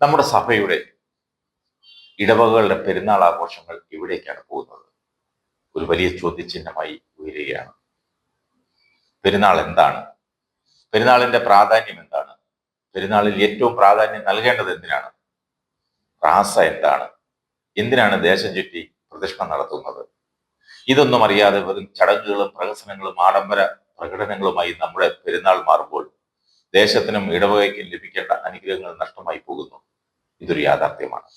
നമ്മുടെ സഭയുടെ ഇടവകകളുടെ പെരുന്നാൾ ആഘോഷങ്ങൾ ഇവിടേക്കാണ് പോകുന്നത്. ഒരു വലിയ ചോദ്യചിഹ്നമായി ഉയരുകയാണ്. പെരുന്നാൾ എന്താണ്? പെരുന്നാളിന്റെ പ്രാധാന്യം എന്താണ്? പെരുന്നാളിൽ ഏറ്റവും പ്രാധാന്യം നൽകേണ്ടത് എന്തിനാണ്? റാസ എന്താണ്? എന്തിനാണ് ദേശം ചുറ്റി പ്രദക്ഷിണം നടത്തുന്നത്? ഇതൊന്നും അറിയാതെ വെറും ചടങ്ങുകളും പ്രഹസനങ്ങളും ആഡംബര പ്രകടനങ്ങളുമായി നമ്മുടെ പെരുന്നാൾ മാറുമ്പോൾ ദേശത്തിനും ഇടവകയ്ക്കും ലഭിക്കേണ്ട അനുഗ്രഹങ്ങൾ നഷ്ടമായി പോകുന്നു. ഇതൊരു യാഥാർത്ഥ്യമാണ്.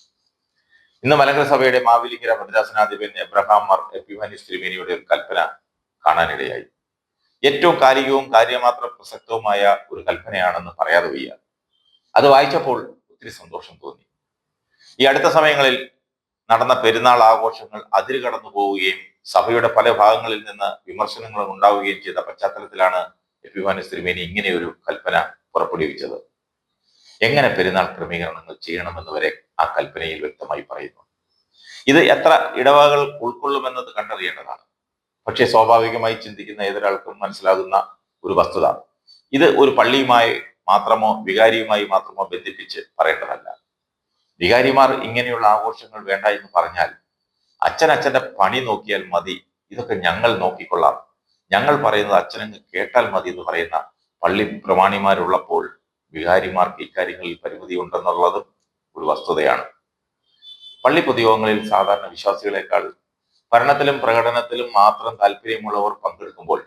ഇന്ന് മലങ്കര സഭയുടെ മാവേലിക്കര ഭദ്രാസനാധിപൻ എബ്രഹാം മർ എപ്പിമാനിസ് തിരുമേനിയുടെ ഒരു കൽപ്പന കാണാനിടയായി. ഏറ്റവും കാലികവും കാര്യമാത്ര പ്രസക്തവുമായ ഒരു കൽപ്പനയാണെന്ന് പറയാതെ വയ്യ. അത് വായിച്ചപ്പോൾ ഒത്തിരി സന്തോഷം തോന്നി. ഈ അടുത്ത സമയങ്ങളിൽ നടന്ന പെരുന്നാൾ ആഘോഷങ്ങൾ അതിര് കടന്നു പോവുകയും സഭയുടെ പല ഭാഗങ്ങളിൽ നിന്ന് വിമർശനങ്ങളും ഉണ്ടാവുകയും ചെയ്ത പശ്ചാത്തലത്തിലാണ് എപ്പിമാനിസ് തിരുമേനി ഇങ്ങനെ ഒരു കൽപ്പന പുറപ്പെടുവിച്ചത്. എങ്ങനെ പെരുന്നാൾ ക്രമീകരണങ്ങൾ ചെയ്യണമെന്ന് വരെ ആ കൽപ്പനയിൽ വ്യക്തമായി പറയുന്നു. ഇത് എത്ര ഇടവകൾ ഉൾക്കൊള്ളുമെന്നത് കണ്ടറിയേണ്ടതാണ്. പക്ഷേ സ്വാഭാവികമായി ചിന്തിക്കുന്ന ഏതൊരാൾക്കും മനസ്സിലാകുന്ന ഒരു വസ്തുത. ഇത് ഒരു പള്ളിയുമായി മാത്രമോ വികാരിയുമായി മാത്രമോ ബന്ധിപ്പിച്ച് പറയേണ്ടതല്ല. വികാരിമാർ ഇങ്ങനെയുള്ള ആഘോഷങ്ങൾ വേണ്ട എന്ന് പറഞ്ഞാൽ അച്ഛൻ അച്ഛന്റെ പണി നോക്കിയാൽ മതി. ഇതൊക്കെ ഞങ്ങൾ നോക്കിക്കൊള്ളാം. ഞങ്ങൾ പറയുന്നത് അച്ഛനങ്ങ് കേട്ടാൽ മതി എന്ന് പറയുന്ന പള്ളി പ്രമാണിമാരുള്ളപ്പോൾ വികാരിമാർക്ക് ഇക്കാര്യങ്ങളിൽ പരിമിതി ഉണ്ടെന്നുള്ളതും ഒരു വസ്തുതയാണ്. പള്ളി പൊതുയോഗങ്ങളിൽ സാധാരണ വിശ്വാസികളെക്കാൾ ഭരണത്തിലും പ്രകടനത്തിലും മാത്രം താല്പര്യമുള്ളവർ പങ്കെടുക്കുമ്പോൾ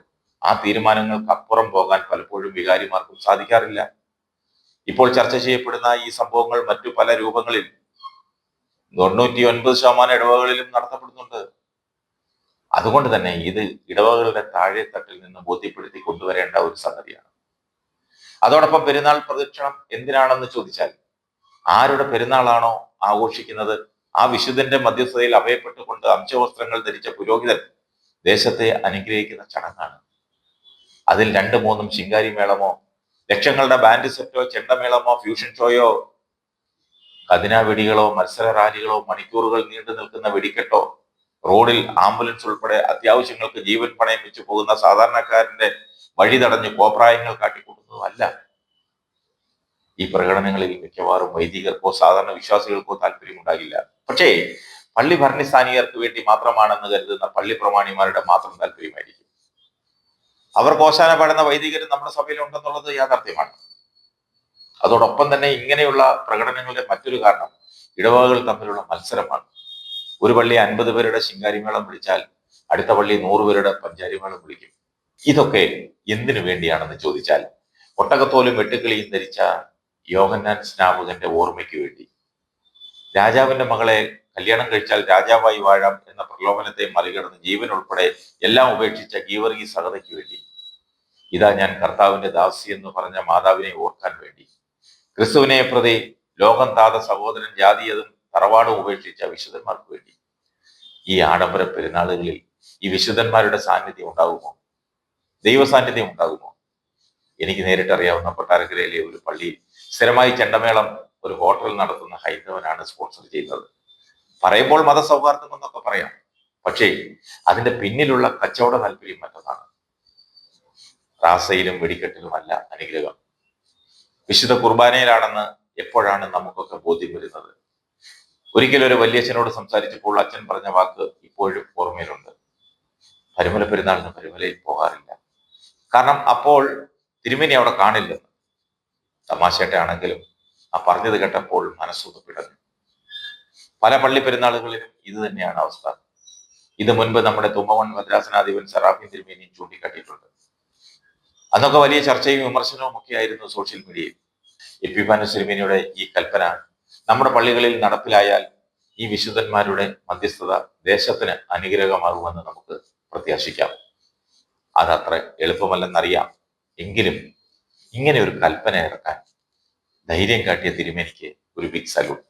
ആ തീരുമാനങ്ങൾക്ക് അപ്പുറം പോകാൻ പലപ്പോഴും വികാരിമാർക്കും സാധിക്കാറില്ല. ഇപ്പോൾ ചർച്ച ചെയ്യപ്പെടുന്ന ഈ സംഭവങ്ങൾ മറ്റു പല രൂപങ്ങളിൽ തൊണ്ണൂറ്റി ഒൻപത് ശതമാനം ഇടവകളിലും നടത്തപ്പെടുന്നുണ്ട്. അതുകൊണ്ട് തന്നെ ഇത് ഇടവകളുടെ താഴെ തട്ടിൽ നിന്ന് ബോധ്യപ്പെടുത്തി കൊണ്ടുവരേണ്ട ഒരു സംഗതിയാണ്. അതോടൊപ്പം പെരുന്നാൾ പ്രദക്ഷിണം എന്തിനാണെന്ന് ചോദിച്ചാൽ ആരുടെ പെരുന്നാളാണോ ആഘോഷിക്കുന്നത്? ആ വിശുദ്ധന്റെ മധ്യസ്ഥതയിൽ അഭയപ്പെട്ടുകൊണ്ട് അംശവസ്ത്രങ്ങൾ ധരിച്ച പുരോഹിതൻ ദേശത്തെ അനുഗ്രഹിക്കുന്ന ചടങ്ങാണ്. അതിൽ രണ്ട് മൂന്നും ശിങ്കാരി മേളമോ ലക്ഷങ്ങളുടെ ബാൻഡ് സെറ്റോ ചെണ്ടമേളമോ ഫ്യൂഷൻ ഷോയോ കതിന വെടികളോ മത്സര റാലികളോ മണിക്കൂറുകൾ നീണ്ടു നിൽക്കുന്ന വെടിക്കെട്ടോ റോഡിൽ ആംബുലൻസ് ഉൾപ്പെടെ അത്യാവശ്യങ്ങൾക്ക് ജീവൻ പണയം വെച്ചു പോകുന്ന സാധാരണക്കാരന്റെ വഴി തടഞ്ഞ് കോപ്രായങ്ങൾ അല്ല. ഈ പ്രകടനങ്ങളിൽ മിക്കവാറും വൈദികർക്കോ സാധാരണ വിശ്വാസികൾക്കോ താല്പര്യമുണ്ടാകില്ല. പക്ഷേ പള്ളി ഭരണസ്ഥാനീയർക്ക് വേണ്ടി മാത്രമാണെന്ന് കരുതുന്ന പള്ളി പ്രമാണിമാരുടെ മാത്രം താല്പര്യമായിരിക്കും. അവർ കോശാന പാടുന്ന വൈദികർ നമ്മുടെ സഭയിൽ ഉണ്ടെന്നുള്ളത് യാഥാർത്ഥ്യമാണ്. അതോടൊപ്പം തന്നെ ഇങ്ങനെയുള്ള പ്രകടനങ്ങളുടെ മറ്റൊരു കാരണം ഇടവകകൾ തമ്മിലുള്ള മത്സരമാണ്. ഒരു പള്ളി അൻപത് പേരുടെ ശിങ്കാരിമേളം വിളിച്ചാൽ അടുത്ത പള്ളി നൂറ് പേരുടെ പഞ്ചാരിമേളം വിളിക്കും. ഇതൊക്കെ എന്തിനു വേണ്ടിയാണെന്ന് ചോദിച്ചാൽ ഒട്ടകത്തോലും വെട്ടുക്കിളിയും ധരിച്ച യോഹന്നാൻ സ്നാപകന്റെ ഓർമ്മയ്ക്ക് വേണ്ടി. രാജാവിന്റെ മകളെ കല്യാണം കഴിച്ചാൽ രാജാവായി വാഴാം എന്ന പ്രലോഭനത്തെ മറികടന്ന് ജീവൻ ഉൾപ്പെടെ എല്ലാം ഉപേക്ഷിച്ച ഗീവർഗി സഹതയ്ക്ക് വേണ്ടി. ഇതാ ഞാൻ കർത്താവിന്റെ ദാസി എന്ന് പറഞ്ഞ മാതാവിനെ ഓർക്കാൻ വേണ്ടി. ക്രിസ്തുവിനെ പ്രതി ലോകം താത സഹോദരൻ ജാതിയതും തറവാടും ഉപേക്ഷിച്ച വിശുദ്ധന്മാർക്ക് വേണ്ടി. ഈ ആഡംബര പെരുന്നാളുകളിൽ ഈ വിശുദ്ധന്മാരുടെ സാന്നിധ്യം ഉണ്ടാകുമോ? ദൈവസാന്നിധ്യം ഉണ്ടാകുമോ? എനിക്ക് നേരിട്ടറിയാവുന്ന കൊട്ടാരക്കരയിലെ ഒരു പള്ളി. സ്ഥിരമായി ചെണ്ടമേളം ഒരു ഹോട്ടൽ നടത്തുന്ന ഹൈന്ദവനാണ് സ്പോൺസർ ചെയ്യുന്നത്. പറയുമ്പോൾ മതസൗഹാർദ്ദം എന്നൊക്കെ പറയാം. പക്ഷേ അതിന്റെ പിന്നിലുള്ള കച്ചവട താല്പര്യം മറ്റൊന്നാണ്. റാസയിലും വെടിക്കെട്ടിലുമല്ല അനുഗ്രഹം. വിശുദ്ധ കുർബാനയിലാണെന്ന് എപ്പോഴാണ് നമുക്കൊക്കെ ബോധ്യം വരുന്നത്? ഒരിക്കലും ഒരു വല്യച്ഛനോട് സംസാരിച്ചപ്പോൾ അച്ഛൻ പറഞ്ഞ വാക്ക് ഇപ്പോഴും ഓർമ്മയിലുണ്ട്. പരുമല പെരുന്നാളിന് പരുമലയിൽ പോകാറില്ല. കാരണം അപ്പോൾ തിരുമേനി അവിടെ കാണില്ലെന്ന് തമാശയായിട്ടാണെങ്കിലും ആ പറഞ്ഞത് കേട്ടപ്പോൾ മനസ്സൊന്ന് പിടഞ്ഞു. പല പള്ളി പെരുന്നാളുകളിലും ഇത് തന്നെയാണ് അവസ്ഥ. ഇത് മുൻപ് നമ്മുടെ തുമ്പവൺ മദ്രാസനാധിപൻ സറാഫി തിരുമേനി ചൂണ്ടിക്കാട്ടിയിട്ടുണ്ട്. അന്നൊക്കെ വലിയ ചർച്ചയും വിമർശനവും ഒക്കെ ആയിരുന്നു സോഷ്യൽ മീഡിയയിൽ. എപ്പിഫാനസ് തിരുമേനിയുടെ ഈ കൽപ്പന നമ്മുടെ പള്ളികളിൽ നടപ്പിലായാൽ ഈ വിശുദ്ധന്മാരുടെ മധ്യസ്ഥത ദേശത്തിന് അനുഗ്രഹമാകുമെന്ന് നമുക്ക് പ്രത്യാശിക്കാം. അതത്ര എളുപ്പമല്ലെന്നറിയാം. എങ്കിലും ഇങ്ങനെ ഒരു കൽപ്പന ഇറക്കാൻ ധൈര്യം കാട്ടിയ തിരുമേനിക്ക് ഒരു ബിഗ് സല്യൂട്ട്